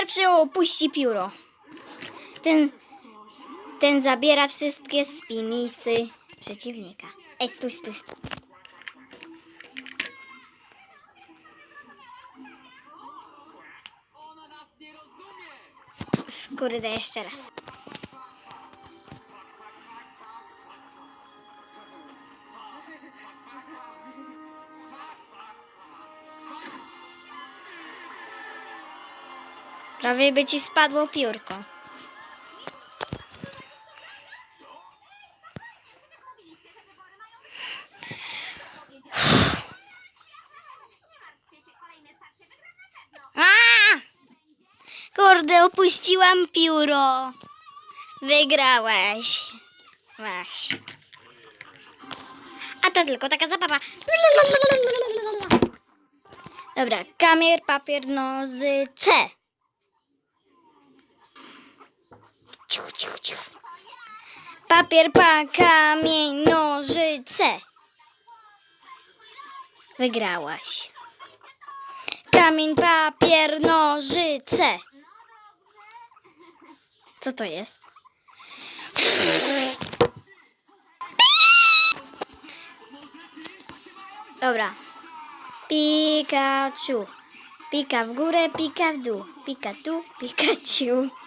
pierwszy opuści pióro. Ten, ten zabiera wszystkie spinisy przeciwnika. Ej, stój, stój, stój. Kurde, jeszcze raz. Prawie by ci spadło piórko. Kurde, opuściłam pióro. Wygrałeś. Masz. A to tylko taka zabawa. Dobra, kamier, papier, nozy, C. Ciu, ciu, ciu. Papier, pa, kamień, nożyce. Wygrałaś. Kamień, papier, nożyce. Co to jest? Dobra. Pikachu. Pika w górę, pika w dół. Pika tu, Pikachu.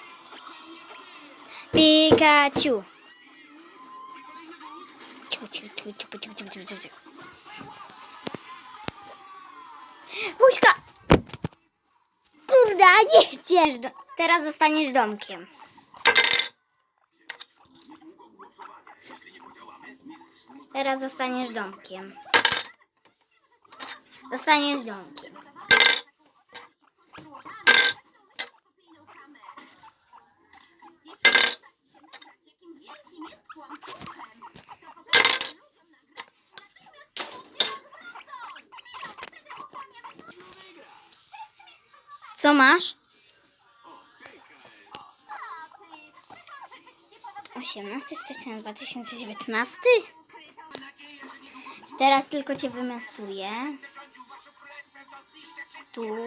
Pikachu. Ciu, ciu! Kurde, nie chcesz. Teraz zostaniesz domkiem. Teraz zostaniesz domkiem. Zostaniesz domkiem. Co masz? 18 stycznia 2019? Teraz tylko cię wymasuję. Tu.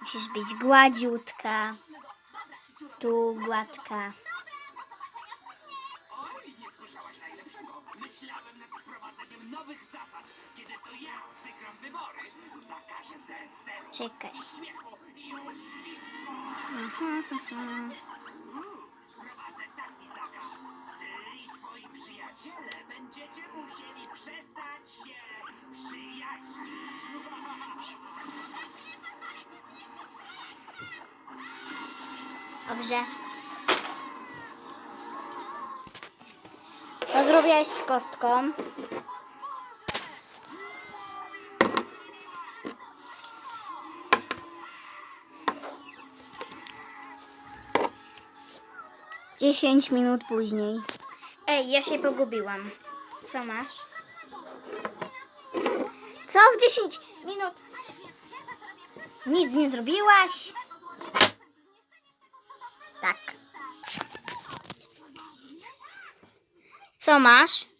Musisz być gładziutka. Tu gładka słyszałaś najlepszego. Myślałem nad wprowadzeniem nowych zasad, kiedy to ja wygram wybory. Zakażę deseru Czekaj. i śmiechu i uścisku. Wprowadzę taki zakaz. Ty i twoi przyjaciele będziecie musieli przestać się przyjaźnić. Dobrze. Zrobiłaś z kostką? Dziesięć minut później. Ej, ja się pogubiłam. Co masz? Co w 10 minut? Nic nie zrobiłaś? são?